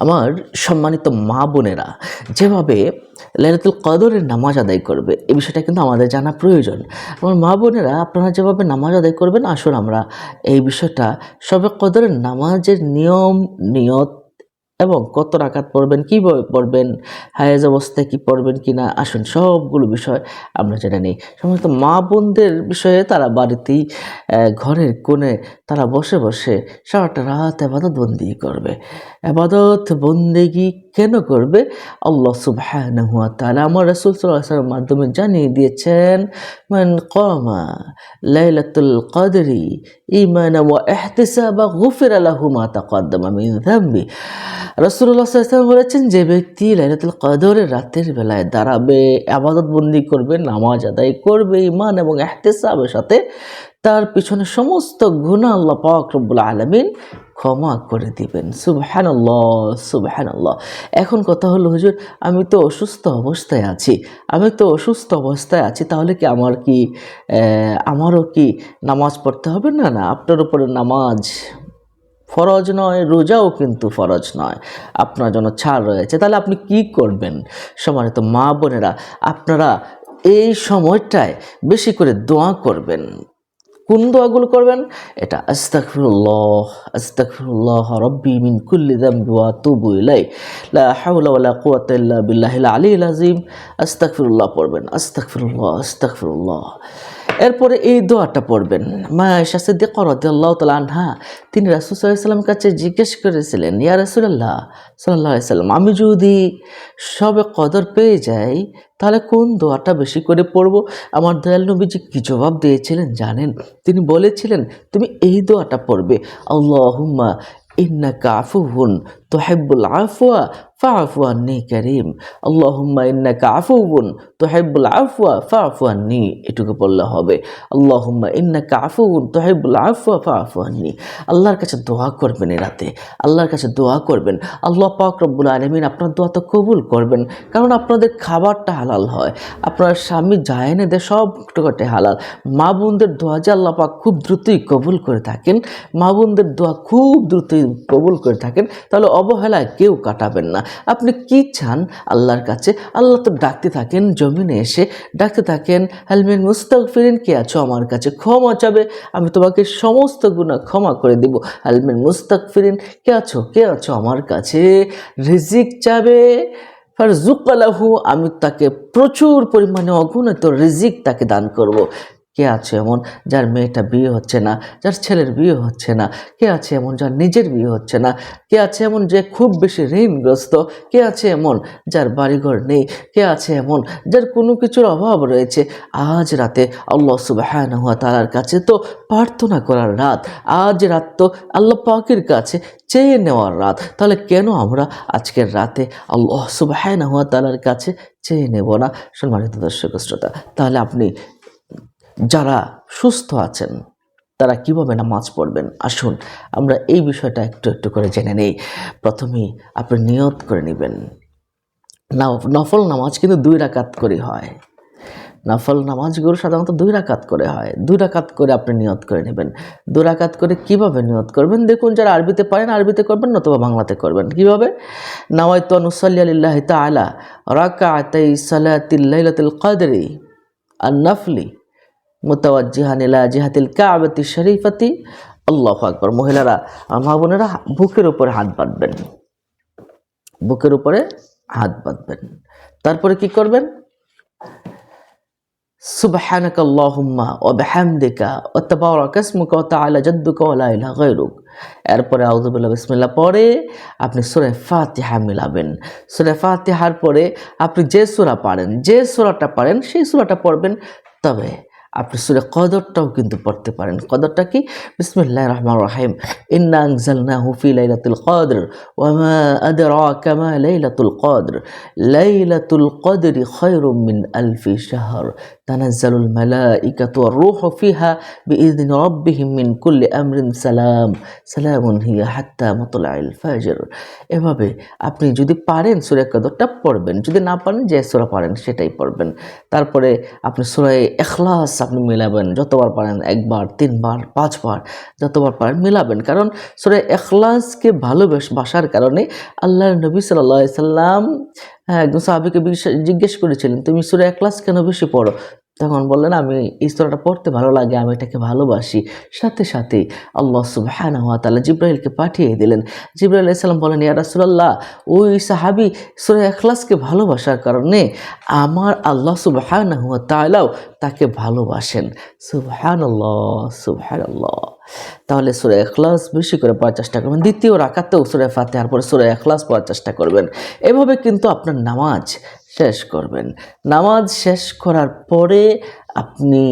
আমার সম্মানিত মা বোনেরা, যেভাবে লাইলাতুল কদরের নামাজ আদায় করবে এই বিষয়টা কিন্তু আমাদের জানা প্রয়োজন। আমার মা বোনেরা, আপনারা যেভাবে নামাজ আদায় করবেন, আসুন আমরা এই বিষয়টা সবে কদরের নামাজের নিয়ম, নিয়ত এবং কত রাকাত পড়বেন কীভাবে পড়বেন, হায়াজ অবস্থায় কী পড়বেন কি না, আসুন সবগুলো বিষয় আমরা জেনে নিই। সমস্ত মা বোনদের বিষয়ে তারা বাড়িতেই ঘরের কোণে তারা বসে বসে সারাটা রাত আবাদত বন্দি করবে। আবাদত বন্দেগি কেন করবে? আল্লাহ সুবহানাহু ওয়া তাআলা আমার রাসূল ওয়াসাল্লামের মাধ্যমে জানিয়ে দিয়েছেন, মান কামা লাইলাতুল কদরি ঈমানা ওয়া ইহতিসাবা গুফিরা লাহু মা তাকদ্দামা মিন যামবি। রাসূলুল্লাহ সাল্লাল্লাহু বলেছেন, যে ব্যক্তি লাইলাতুল কদরের রাতের বেলায় দাঁড়াবে আবাদত বন্দি করবে, নামাজ আদায় করবে ইমান এবং ইহতিসাবের সাথে তার পিছনে সমস্ত গুনাহ আল্লাহ পাক রব্বুল আলামিন ক্ষমা করে দিবেন। সুবহানাল্লাহ সুবহানাল্লাহ। এখন কথা হলো, হুজুর, আমি তো অসুস্থ অবস্থায় আছি। আমি তো অসুস্থ অবস্থায় আছি, তাহলে কি আমার কি আমারও কি নামাজ পড়তে হবে? না না, আপনার উপরে নামাজ ফরজ নয়, রোজাও কিন্তু ফরজ নয়। আপনার জন্য ছাড় রয়েছে। তাহলে আপনি কি করবেন? সম্মানিত মা বোনেরা, আপনারা এই সময়টায় বেশি করে দোয়া করবেন। কোন দোয়াগুলো করবেন? এটা আস্তাকফিরুল্লাহ আস্তাকফিরুল্লাহ রব্বি মিন কুল্লি যামবি ওয়া আতুবু ইলাই লা হাওলা ওয়ালা কুওয়াতা ইল্লা বিল্লাহিল আলিয়্যিল আযীম। আস্তাগফিরুল্লাহ পড়বেন আস্তাকফিরুল্লাহ আস্তাগফিরুল্লাহ। এরপরে এই দোয়াটা পড়বেন। মা আয়েশা সিদ্দিকা রাদিয়াল্লাহু তাআলা আনহা, তিনি রাসূল সাল্লাল্লাহু আলাইহি সাল্লামের কাছে জিজ্ঞেস করেছিলেন, ইয়া রাসূলুল্লাহ আলাইহি সাল্লাম আমি যদি সবে কদর পেয়ে যাই, তাহলে কোন দোয়াটা বেশি করে পড়ব? আমার দয়াল নবীজি কি জবাব দিয়েছিলেন জানেন? তিনি বলেছিলেন, তুমি এই দোয়াটা পড়বে, আল্লাহুম্মা ইন্নাকা আফুহুন তুহিব্বুল আফওয়া, ফাআফু আন্নি কারীম। আল্লাহুম্মা ইন্নাকা আফুহুন তুহিব্বুল আফওয়া, ফাআফু আন্নি। এটুকু বললে হবে। আল্লাহুম্মা ইন্নাকা আফুহুন তুহিব্বুল আফওয়া, ফাআফু আন্নি। আল্লাহর কাছে দোয়া করবেন এই রাতে। আল্লাহর কাছে দোয়া করবেন। আল্লাহ পাক রব্বুল আলামিন আপনার দোয়া তো কবুল করবেন, কারণ আপনাদের খাবারটা হালাল হয়। আপনার স্বামী জায়নেদের সব টুকাটে হালাল। মা বোনদের দোয়া যে আল্লাহ পাক খুব দ্রুতই কবুল করে থাকেন, মা বোনদের দোয়া খুব দ্রুতই কবুল করে থাকেন, তাহলে অবহেলায় কেউ কাটাবেন না। আপনি কি চান? আল্লাহর কাছে। আল্লাহ তো ডাকতে থাকেন, জমিনে এসে ডাকতে থাকেন হালমিন মুস্তাক ফিরিন কে আছো? আমার কাছে ক্ষমা চাবে। আমি তোমাকে সমস্ত গুণা ক্ষমা করে দেব। হালমিন মুস্তাক ফিরিন কে আছো? কে আছো? আমার কাছে রিজিক চাবে। ফার ফারজুকালাহু আমি তাকে প্রচুর পরিমাণে অগণিত রিজিক তাকে দান করব। কে আছে এমন যার মেয়েটা বিয়ে হচ্ছে না, যার ছেলের বিয়ে হচ্ছে না, কে আছে এমন যার নিজের বিয়ে হচ্ছে না, কে আছে এমন যে খুব বেশি ঋণগ্রস্ত, কে আছে এমন যার বাড়িঘর নেই, কে আছে এমন যার কোনো কিছুর অভাব রয়েছে। আজ রাতে আল্লাহ সুবাহান তালার কাছে তো প্রার্থনা করার রাত, আজ রাত তো আল্লাহ পাকের কাছে চেয়ে নেওয়ার রাত। তাহলে কেন আমরা আজকের রাতে আল্লাহ সুবাহান তালার কাছে চেয়ে নেব না? সম্মানিত দর্শক শ্রোতা, তাহলে আপনি যারা সুস্থ আছেন, তারা কীভাবে নামাজ পড়বেন? আসুন, আমরা এই বিষয়টা একটু একটু করে জেনে নেই। প্রথমেই আপনি নিয়ত করে নেবেন। না- নফল নামাজ কিন্তু দুই রাকাত করে হয়। নফল নামাজগুলো সাধারণত দুই রাকাত করে হয়। দুই রাকাত করে আপনি নিয়ত করে নেবেন। দুই রাকাত করে কীভাবে নিয়ত করবেন? দেখুন, যারা আরবিতে পারেন আরবিতে করবেন নতুবা বাংলাতে করবেন। কীভাবে? নাওয়াইতু নুসাল্লি আলিল্লাহ তাআলা রাকাতাই সালাতিল কদরি আর নফলি মুতাওয়াজ্জিহান ইলা জিহাতিল কাবাতি শরীফাতি। আল্লাহু আকবার। মহিলারা মা বোনেরা, বুকের উপরে হাত বাঁধবেন। বুকের উপরে হাত বাঁধবেন। তারপরে কি করবেন? ওয়া তাবারাক ইসমুকা ওয়া তাআলা জাদ্দুকা ওয়া লা ইলাহা গায়রুক। এরপরে আউযুবিল্লাহ, বিসমিল্লাহ, পরে আপনি সূরা ফাতিহা মিলাবেন। সূরা ফাতিহার পরে আপনি যে সূরা পারেন, যে সূরাটা পারেন, সেই সূরাটা পড়বেন তবে আপনি সুরে কদরটাও কিন্তু পড়তে পারেন। কদরটা কি? বিসমিল্লাহ রহমান রাহিম। ইন্না আনজালনাহু ফি লাইলাতুল কদর ওয়া মা আদরাকা মা লাইলাতুল কদর। লাইলাতুল কদরি খায়রুম মিন আলফি শাহর। এভাবে আপনি যদি পারেন সূরা কদরটা পড়বেন। যদি না পারেন, যে সূরা পারেন, সেটাই পড়বেন। তারপরে আপনি সূরা ইখলাস আপনি মিলাবেন। যতবার পারেন একবার, তিনবার, পাঁচবার, যতবার পারেন মিলাবেন। কারণ সূরা ইখলাসকে ভালোবেস, বাসার কারণে আল্লাহর নবী সাল্লাল্লাহু সাল্লাম হ্যাঁ একজন সাহাবিকে জিজ্ঞেস করেছিলেন, তুমি সূরা ইখলাস কেন বেশি পড়ো? তখন বললেন, আমি এই সূরাটা পড়তে ভালো লাগে, আমি এটাকে ভালোবাসি। সাথে সাথে আল্লাহ সুবহানাহু ওয়া তাআলা জিব্রাইলকে পাঠিয়ে দিলেন। জিব্রাইল আলাইহিস সালাম বলেন, ইয়া রাসূলুল্লাহ, ওই সাহাবি সূরা এখলাসকে ভালোবাসার কারণে আমার আল্লাহ সুবহানাহু ওয়া তাআলাও তাকে ভালোবাসেন। সুবহানাল্লাহ সুবহানাল্লাহ। তাহলে সুরে এখলাস বেশি করে পড়ার চেষ্টা করবেন। দ্বিতীয় রাকাতেও সুরে ফাতেহার পরে সুরে এখলাস পড়ার চেষ্টা করবেন। এভাবে কিন্তু আপনার নামাজ শেষ করবেন। নামাজ শেষ করার পরে আপনি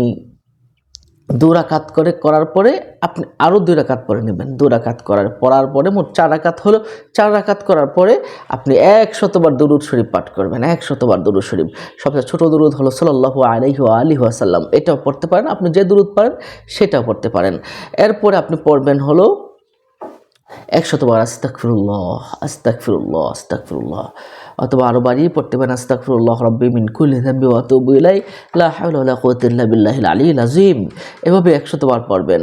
দুরাকাত করে করার পরে আপনি আরও দুই রাকাত পরে নেবেন। দু রাকাত করার পড়ার পরে মোট চার রাকাত হলো, চার রাকাত করার পরে আপনি এক শতবার দরুদ শরীফ পাঠ করবেন এক শতবার দরুদ শরীফ। সবচেয়ে ছোট দরুদ হলো সাল্লাল্লাহু আলাইহি ওয়া আলিহি ওয়াসাল্লাম। এটাও পড়তে পারেন, আপনি যে দরুদ পারেন সেটাও পড়তে পারেন। এরপরে আপনি পড়বেন হলো একশতবার আস্তাকফিরুল্লাহ আস্তাকফিরুল্লাহ আস্তাকফিরুল্লাহ অথবা আরও বাড়িয়ে পড়তে পারেন আস্তাকফিরুল্লাহ রব্বি মিন কুল্লি যামবি ওয়া আতুবু ইলাই লা হাওলা বিল্লাহিল আলিয়্যিল আযীম। এভাবে একশতবার পড়বেন।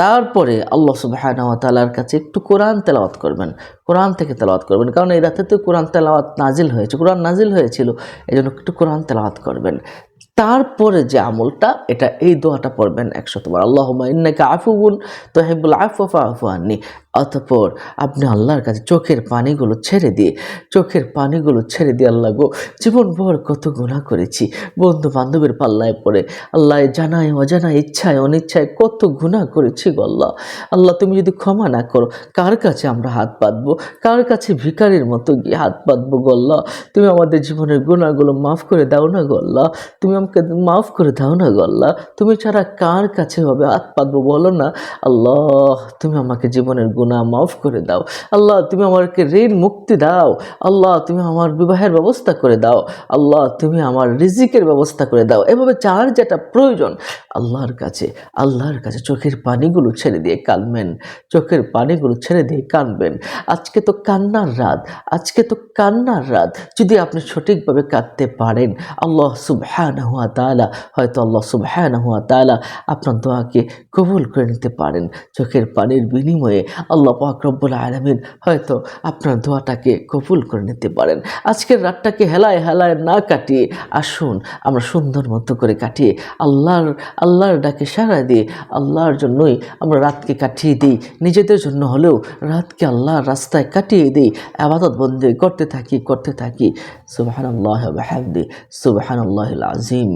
তারপরে আল্লাহ সুবহানাহু ওয়া তাআলার কাছে একটু কোরআন তেলাওয়াত করবেন। কোরআন থেকে তেলাওয়াত করবেন। কারণ এই রাতে তো কোরআন তেলাওয়াত নাজিল হয়েছে, কোরআন নাজিল হয়েছিল এই জন্য একটু কোরআন তেলাওয়াত করবেন। তারপরে যে আমলটা, এটা এই দোয়াটা পড়বেন একশতবার। আল্লাহ ইন্নাকা আফুবুন তোহেবুল আফা আফু আননি। অতপর আপনি আল্লাহর কাছে চোখের পানিগুলো ছেড়ে দিয়ে, চোখের পানিগুলো ছেড়ে দিয়ে আল্লাহ গো, জীবনভর কত গুণা করেছি। বন্ধু বান্ধবের পাল্লায় পড়ে আল্লাহ জানায়, অজানায়, ইচ্ছায়, অনিচ্ছায় কত গুণা করেছি গো আল্লাহ। আল্লাহ, তুমি যদি ক্ষমা না করো, কার কাছে আমরা হাত পাতবো কার কাছে ভিকারির মতো গিয়ে হাত পাতবো গো আল্লাহ? তুমি আমাদের জীবনের গুণাগুলো মাফ করে দাও না গো আল্লাহ। তুমি আমাকে মাফ করে দাও না গো আল্লাহ। তুমি ছাড়া কার কাছে হবে হাত পাতবো বলো না? আল্লাহ, তুমি আমাকে জীবনের গুণা মাফ করে দাও। আল্লাহ, তুমি আমাকে ঋণ মুক্তি দাও। আল্লাহ, তুমি আমার বিবাহের ব্যবস্থা করে দাও। আল্লাহ, তুমি আমার রিজিকের ব্যবস্থা করে দাও। এভাবে চার যেটা প্রয়োজন, আল্লাহর কাছে আল্লাহর কাছে চোখের পানিগুলো ছেড়ে দিয়ে কাঁদবেন চোখের পানিগুলো ছেড়ে দিয়ে কাঁদবেন আজকে তো কান্নার রাত, আজকে তো কান্নার রাত। যদি আপনি সঠিকভাবে কাঁদতে পারেন, আল্লাহ সুবহানাহু ওয়া তাআলা, হয়তো আল্লাহ সুবহানাহু ওয়া তাআলা আপনার দোয়াকে কবুল করে নিতে পারেন। চোখের পানির বিনিময়ে আল্লাহ পাক রব্বুল আলামিন হয়তো আপনার দোয়াটাকে কবুল করে নিতে পারেন। আজকের রাতটাকে হেলায় হেলায় না কাটিয়ে আসুন, আমরা সুন্দর মতো করে কাটিয়ে আল্লাহর আল্লাহর ডাকে সাড়া দিয়ে আল্লাহর জন্যই আমরা রাতকে কাটিয়ে দিই। নিজেদের জন্য হলেও রাতকে আল্লাহর রাস্তায় কাটিয়ে দিই। আবাদত বন্দে করতে থাকি করতে থাকি। সুবাহান আল্লাহ সুবাহান আল্লাহ আজিম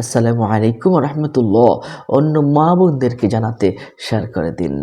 আসসালামু আলাইকুম রহমতুল্লাহ। অন্য মা বোনদেরকে জানাতে শেয়ার করে দিন।